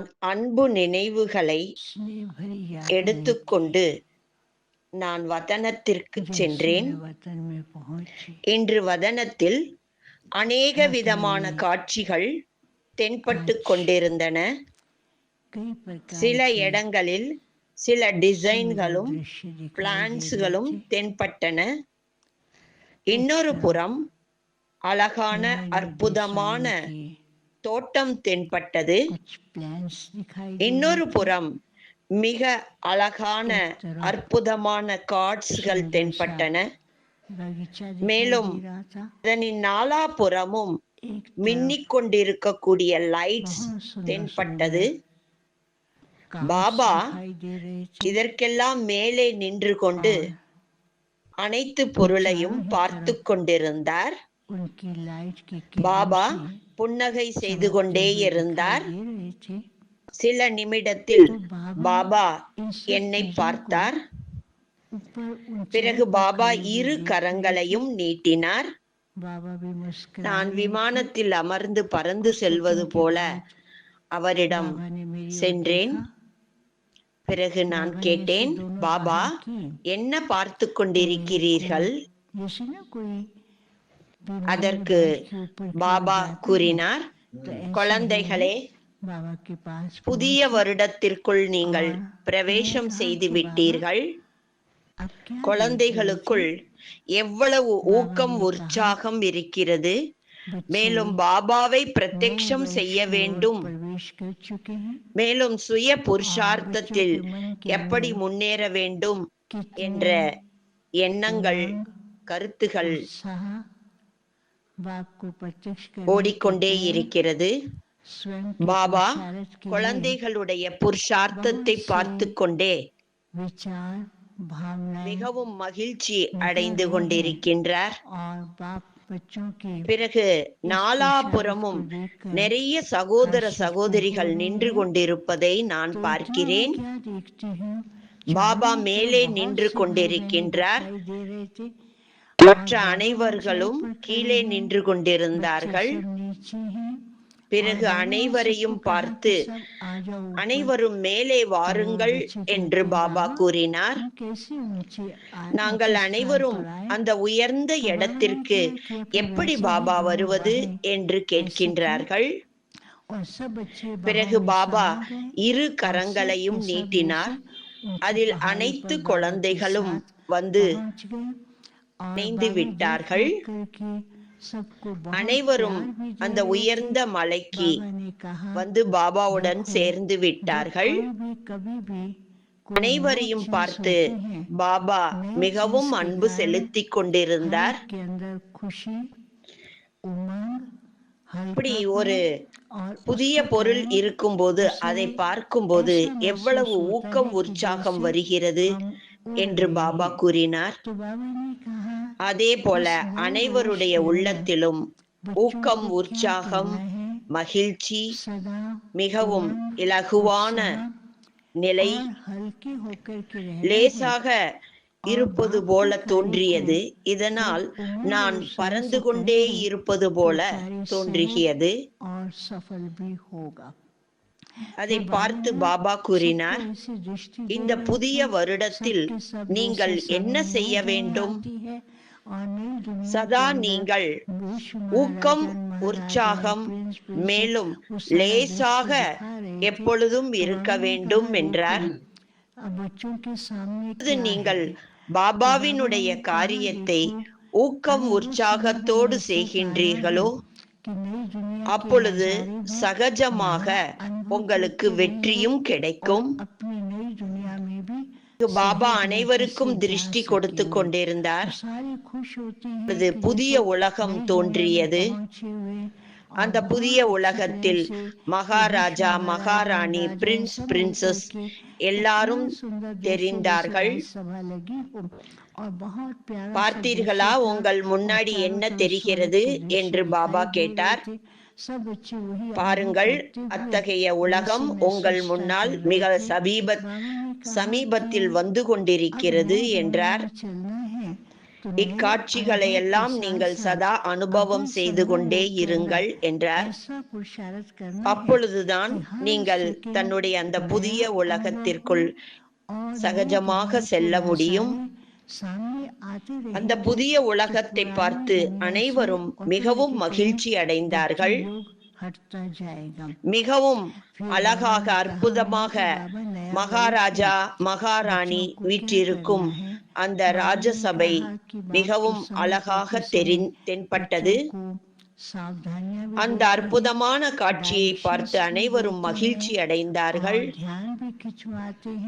நான் அன்பு நினைவுகளை எடுத்துக்கொண்டு நான் வதனத்திற்கு சென்றேன். இன்று வதனத்தில் அநேக விதமான காட்சிகள் தென்பட்டு கொண்டிருந்தன. சில இடங்களில் சில டிசைன்களும் பிளான்ஸ்களும் தென்பட்டன. இன்னொரு புறம் அழகான அற்புதமான தோட்டம் தென்பட்டது. இன்னொரு புறம் மிக அழகான அற்புதமான கார்ட்ஸ்கள் தென்பட்டன. மேலும் அதனின் நாலாபுறமும் மின்னிக் கொண்டிருக்கக்கூடிய லைட்ஸ் தென்பட்டது. பாபா இதற்கெல்லாம் மேலே நின்று கொண்டு அனைத்து பொருளையும் பார்த்து கொண்டிருந்தார். பாபா புன்னகை செய்து கொண்டே இருந்தார். சில நிமிடத்தில் பாபா என்னை பார்த்தார். பிறகு பாபா இரு கரங்களையும் நீட்டினார். நான் விமானத்தில் அமர்ந்து பறந்து செல்வது போல அவரிடம் சென்றேன். பிறகு நான் கேட்டேன் பாபா என்ன பார்த்து கொண்டிருக்கிறீர்கள்? அதற்கு பாபா கூறினார் குழந்தைகளே புதிய வருடத்திற்குள் நீங்கள் பிரவேசம் செய்து விட்டீர்கள். குழந்தைகளுக்குள் எவ்வளவு ஊக்கம் உற்சாகம் இருக்கிறது. மேலும் பாபாவை பிரத்யக்ஷம் செய்ய வேண்டும். மேலும் சுய புருஷார்த்தத்தில் எப்படி முன்னேற வேண்டும் என்ற எண்ணங்கள் கருத்துகள் ஓடிக்கொண்டே இருக்கிறது. பாபா குழந்தைகளுடைய புருஷார்த்தத்தை பார்த்து கொண்டே மிகவும் மகிழ்ச்சி அடைந்து கொண்டிருக்கின்றார். பிறகு நாலாபுறமும் நிறைய சகோதர சகோதரிகள் நின்று கொண்டிருப்பதை நான் பார்க்கிறேன். பாபா மேலே நின்று கொண்டிருக்கின்றார். மற்ற அனைவர்களும் கீழே நின்று கொண்டிருந்தார்கள். பிறகு அனைவரையும் பார்த்து அனைவரும் மேலே வாருங்கள் என்று பாபா கூறினார். நாங்கள் அனைவரும் அந்த உயர்ந்த இடத்திற்கு எப்படி பாபா வருவது? என்று கேட்கின்றார்கள். பிறகு பாபா இரு கரங்களையும் நீட்டினார். அதில் அனைத்து குழந்தைகளும் வந்து இணைந்து விட்டார்கள். அனைவரும் அந்த உயர்ந்த மலைக்கு வந்து பாபாவுடன் சேர்ந்து விட்டார்கள். அனைவரையும் பார்த்து பாபா மிகவும் அன்பு செலுத்திக் கொண்டிருந்தார். அப்படி ஒரு புதிய பொருள் இருக்கும்போது அதை பார்க்கும்போது எவ்வளவு ஊக்கம் உற்சாகம் வருகிறது. என்று பாபா கூறினார். அதே போல அனைவருடைய உள்ளத்திலும் ஊக்கம் உற்சாகம் மகிழ்ச்சி மிகவும் இலகுவான நிலை லேசாக இருப்பது போல தோன்றியது. இதனால் நான் பறந்து கொண்டே இருப்பது போல தோன்றுகிறது. அதை பார்த்து பாபா கூறினார் இந்த புதிய வருடத்தில் நீங்கள் என்ன செய்ய வேண்டும்? சதா நீங்கள் ஊக்கம் உற்சாகம் மேலும் லேசாக எப்பொழுதும் இருக்க வேண்டும் என்றார். நீங்கள் பாபாவினுடைய காரியத்தை ஊக்கம் உற்சாகத்தோடு செய்கின்றீர்களோ? அப்பொழுது சகஜமாக உங்களுக்கு வெற்றியும் கிடைக்கும். பாபா அனைவருக்கும் திருஷ்டி கொடுத்து கொண்டிருந்தார். புதிய உலகம் தோன்றியது. அந்த புதிய உலகத்தில் மகாராஜா மகாராணி பிரின்ஸ் பிரின்சஸ் எல்லாரும் தெரிந்தார்கள். பார்த்தீர்களா உங்கள் முன்னாடி என்ன தெரிகிறது என்று பாபா கேட்டார். பாருங்கள் அத்தகைய உலகம் உங்கள் முன்னால் மிக சமீப சமீபத்தில் வந்து கொண்டிருக்கிறது என்றார். இக்காட்சிகளை எல்லாம் நீங்கள் சதா அனுபவம் செய்து கொண்டே இருங்கள் என்றார். அப்பொழுதுதான் நீங்கள் தன்னுடைய அந்த புதிய உலகத்திற்குள் சகஜமாக செல்ல முடியும். அந்த புதிய உலகத்தை பார்த்து அனைவரும் மிகவும் மகிழ்ச்சி அடைந்தார்கள். மிகவும் அழகாக அற்புதமாக மகாராஜா மகாராணி வீற்றிருக்கும் அந்த ராஜசபை மிகவும் அழகாக தெரி தென்பட்டது. அந்த அற்புதமான காட்சியை பார்த்து அனைவரும் மகிழ்ச்சி அடைந்தார்கள்.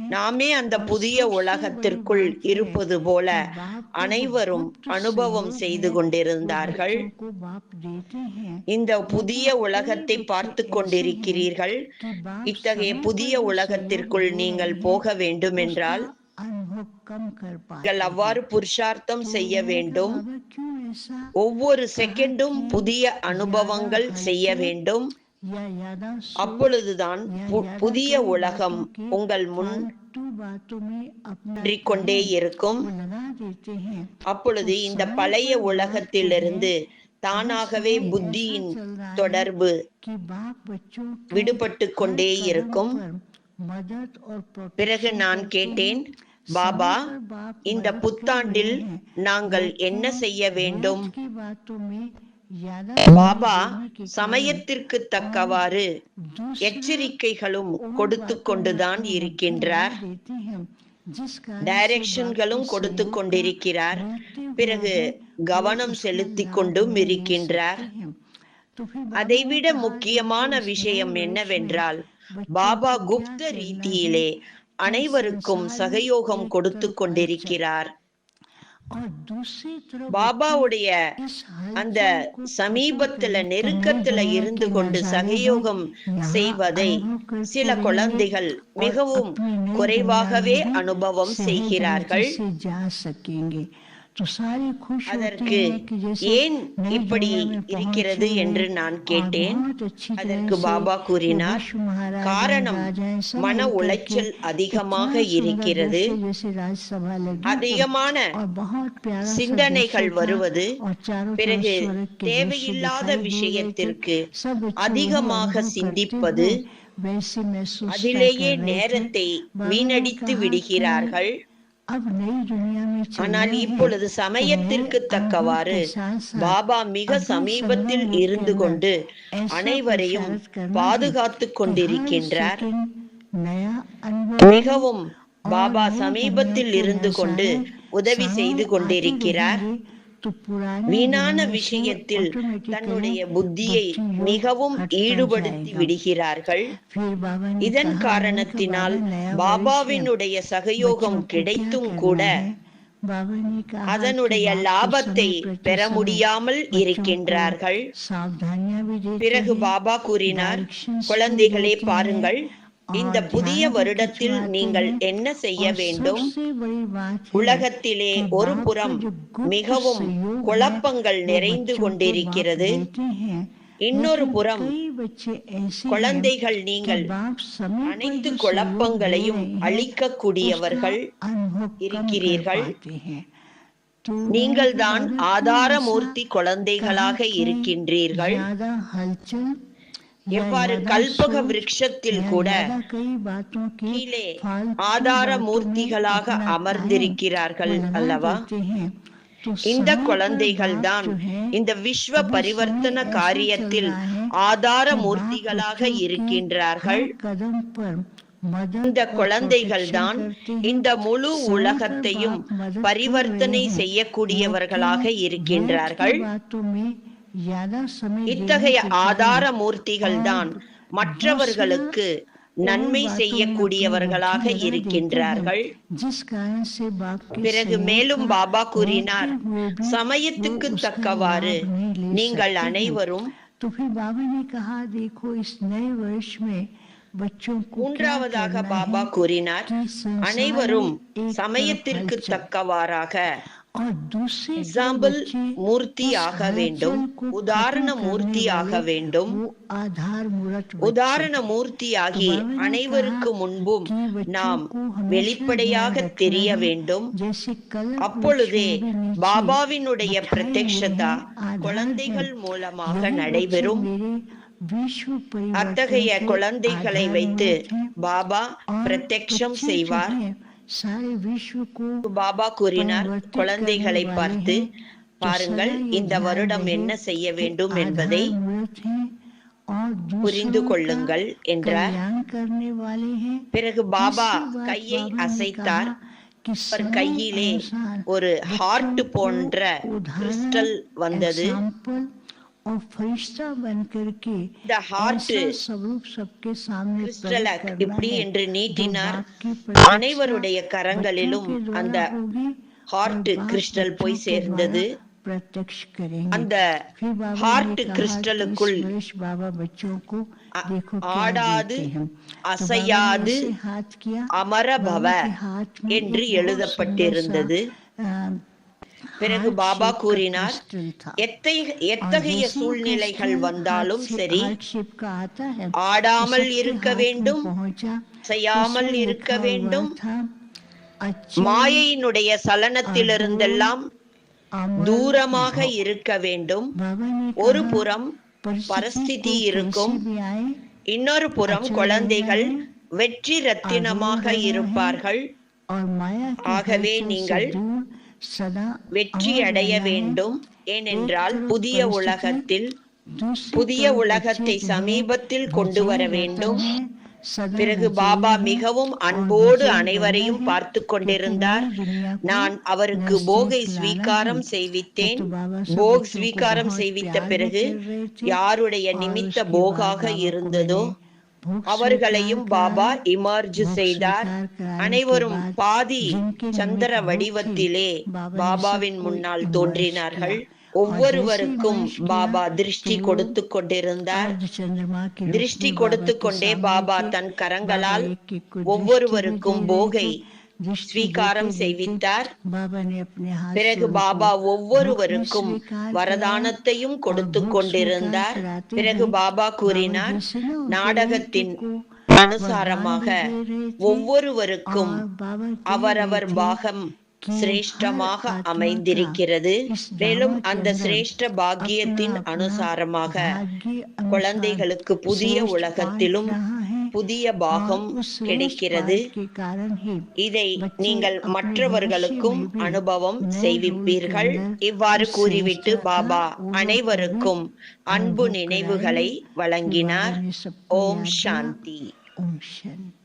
நாமே அந்த புதிய உலகத்திற்குள் இருப்பது போல அனைவரும் அனுபவம் செய்து கொண்டிருந்தார்கள். இந்த புதிய உலகத்தை பார்த்து கொண்டிருக்கிறீர்கள். இத்தகைய புதிய உலகத்திற்குள் நீங்கள் போக வேண்டும் என்றால் நீங்கள் அவ்வாறு புருஷார்த்தம் செய்ய வேண்டும். ஒவ்வொரு செகண்டும் புதிய அனுபவங்கள் செய்ய வேண்டும். அப்பொழுதுதான் புதிய உலகம் உங்கள் முன் கொண்டே இருக்கும். அப்பொழுது இந்த பழைய உலகத்திலிருந்து தானாகவே புத்தியின் தொடர்பு விடுபட்டு கொண்டே இருக்கும். பிறகு நான் கேட்டேன் பாபா இந்த புத்தாண்டில் நாங்கள் என்ன செய்ய வேண்டும்? பாபா சமயத்திற்கு தக்கவாறு எச்சரிக்கைகளும் கொடுத்து கொண்டுதான் இருக்கின்றார். டைரக்ஷன்களும் கொடுத்து கொண்டிருக்கிறார் பிறகு கவனம் செலுத்தி கொண்டும் இருக்கின்றார். அதைவிட முக்கியமான விஷயம் என்னவென்றால் பாபா குப்த ரீதியிலே அனைவருக்கும் சகயோகம் கொடுத்து கொண்டிருக்கிறார். பாபாவுடைய அந்த சமீபத்துல நெருக்கத்துல இருந்து கொண்டு சகயோகம் செய்வதை சில குழந்தைகள் மிகவும் குறைவாகவே அனுபவம் செய்கிறார்கள். அதற்கு ஏன் இப்படி இருக்கிறது என்று நான் கேட்டேன்? அதற்கு பாபா கூறினார் காரணம் மன உளைச்சல் அதிகமாக இருக்கிறது. அதிகமான சிந்தனைகள் வருவது பிறகு தேவையில்லாத விஷயத்திற்கு அதிகமாக சிந்திப்பது அதிலேயே நேரத்தை வீணடித்து விடுகிறார்கள். ஆனால் இப்பொழுது சமயத்திற்கு தக்கவாறு பாபா மிக சமீபத்தில் இருந்து கொண்டு அனைவரையும் பாதுகாத்து கொண்டிருக்கின்றார். மிகவும் பாபா சமீபத்தில் இருந்து கொண்டு உதவி செய்து கொண்டிருக்கிறார். வீணான விஷயத்தில் தன்னுடைய புத்தியை மிகவும் ஈடுபடுத்தி விடுகிறார்கள். இதன் காரணத்தினால் பாபாவினுடைய சகயோகம் கிடைத்தும் கூட அதனுடைய லாபத்தை பெற முடியாமல் இருக்கின்றார்கள். பிறகு பாபா கூறினார் குழந்தைகளே பாருங்கள் இந்த புதிய வருடத்தில் நீங்கள் என்ன செய்ய வேண்டும்? உலகத்திலே ஒரு புறம் மிகவும் குழப்பங்கள் நிறைந்து கொண்டிருக்கிறது. இன்னொரு புறம் குழந்தைகள் நீங்கள் அனைத்து குழப்பங்களையும் அழிக்கக்கூடியவர்கள் இருக்கிறீர்கள். நீங்கள்தான் ஆதாரமூர்த்தி குழந்தைகளாக இருக்கின்றீர்கள். எவ்வாறு கல்பக விருட்சத்தில் கூட கீழே ஆதார மூர்த்திகளாக அமர்ந்திருக்கிறார்கள் அல்லவா? இந்த குழந்தைகள் தான் இந்த விஸ்வ பரிவர்த்தன காரியத்தில் ஆதார மூர்த்திகளாக இருக்கின்றார்கள். இந்த குழந்தைகள் தான் இந்த முழு உலகத்தையும் பரிவர்த்தனை செய்யக்கூடியவர்களாக இருக்கின்றார்கள். இத்தகைய ஆதார மூர்த்திகள்தான் மற்றவர்களுக்கு நன்மை செய்யக்கூடியவர்களாக இருக்கின்றார்கள். பிறகு மேலும் பாபா கூறினார் சமயத்துக்கு தக்கவாறு நீங்கள் அனைவரும் மூன்றாவதாக பாபா கூறினார் அனைவரும் சமயத்திற்கு தக்கவாறாக எக்ஸாம்பிள் மூர்த்தி ஆக வேண்டும் உதாரண மூர்த்தி ஆக வேண்டும். உதாரண மூர்த்தியாகி அனைவருக்கு முன்பும் நாம் வெளிப்படையாக தெரிய வேண்டும். அப்பொழுதே பாபாவினுடைய பிரத்யக்ஷதா குழந்தைகள் மூலமாக நடைபெறும். அத்தகைய குழந்தைகளை வைத்து பாபா பிரத்யக்ஷம் செய்வார். பாபா கூறினார் குழந்தைகளை பார்த்து பாருங்கள் இந்த வருடம் என்ன செய்ய வேண்டும் என்பதை புரிந்து கொள்ளுங்கள் என்றார். பிறகு பாபா கையை அசைத்தார். அவர் கையிலே ஒரு ஹார்ட் போன்ற கிறிஸ்டல் வந்தது. और फरिश्ता बन करके இந்த ஹார்ட் ऐसा स्वरूप सबके सामने கிறிஸ்டலை प्रकट करना இப்படி है, என்று जो நீட்டினார் बाप की प्रतिष्ठा அனைவருடைய கரங்களிலும் बच्चों के द्वारा அந்த होगी ஹார்ட் और बाप கிறிஸ்டல் போய் बच्चों के சேர்ந்தது द्वारा प्रत्यक्ष करेंगे அந்த फिर बाबा ஹார்ட் ने कहा कि கிறிஸ்டலுக்குள் इस वर्ष बाबा बच्चों को அ- देखो क्या ஆடாது देते हैं तो बाबा ने அசையாது ऐसे हाथ किया அமரபவ बाबा के हाथ में என்று एक बहुत எழுதப்பட்டிருந்தது सुंदर सा, பிறகு பாபா கூறினார் எத்தகைய சூழ்நிலைகள் வந்தாலும் சரி ஆடாமல் இருக்க வேண்டும் செய்யாமல் இருக்க வேண்டும். மாயையினுடைய சலனத்திலிருந்தெல்லாம் தூரமாக இருக்க வேண்டும். ஒரு புறம் பரஸ்திதி இருக்கும். இன்னொரு புறம் குழந்தைகள் வெற்றி ரத்தினமாக இருப்பார்கள். ஆகவே நீங்கள் வெற்றி அடைய வேண்டும். ஏனென்றால் புதிய உலகத்தில் புதிய உலகத்தை சமீபத்தில் கொண்டு வர வேண்டும். பிறகு பாபா மிகவும் அன்போடு அனைவரையும் பார்த்து கொண்டிருந்தார். நான் அவருக்கு போகை ஸ்வீகாரம் செய்வித்தேன். போக் ஸ்வீகாரம் செய்வித்த பிறகு யாருடைய நிமித்த போகாக இருந்ததோ அவர்களையும் பாபா இமார்ஜு செய்தார். அனைவரும் பாதி சந்திர வடிவத்திலே பாபாவின் முன்னால் தோன்றினார்கள். ஒவ்வொருவருக்கும் பாபா திருஷ்டி கொடுத்து கொண்டிருந்தார். திருஷ்டி கொடுத்து கொண்டே பாபா தன் கரங்களால் ஒவ்வொருவருக்கும் போகை ஸ்வீகாரம் செய்வித்தார். பிறகு பாபா ஒவ்வொருவருக்கும் வரதானத்தையும் கொடுத்து கொண்டிருந்தார். பிறகு பாபா கூறினார் நாடகத்தின் அனுசாரமாக ஒவ்வொருவருக்கும் அவரவர் பாகம் சிரேஷ்டமாக அமைந்திருக்கிறது. மேலும் அந்த சிரேஷ்ட பாக்கியத்தின் அனுசாரமாக குழந்தைகளுக்கு புதிய உலகத்திலும் புதிய பாகம் கிடைக்கிறது. இதை நீங்கள் மற்றவர்களுக்கும் அனுபவம் செய்விப்பீர்கள். இவ்வாறு கூறிவிட்டு பாபா அனைவருக்கும் அன்பு நினைவுகளை வழங்கினார். ஓம் சாந்தி. ஓம் சாந்தி.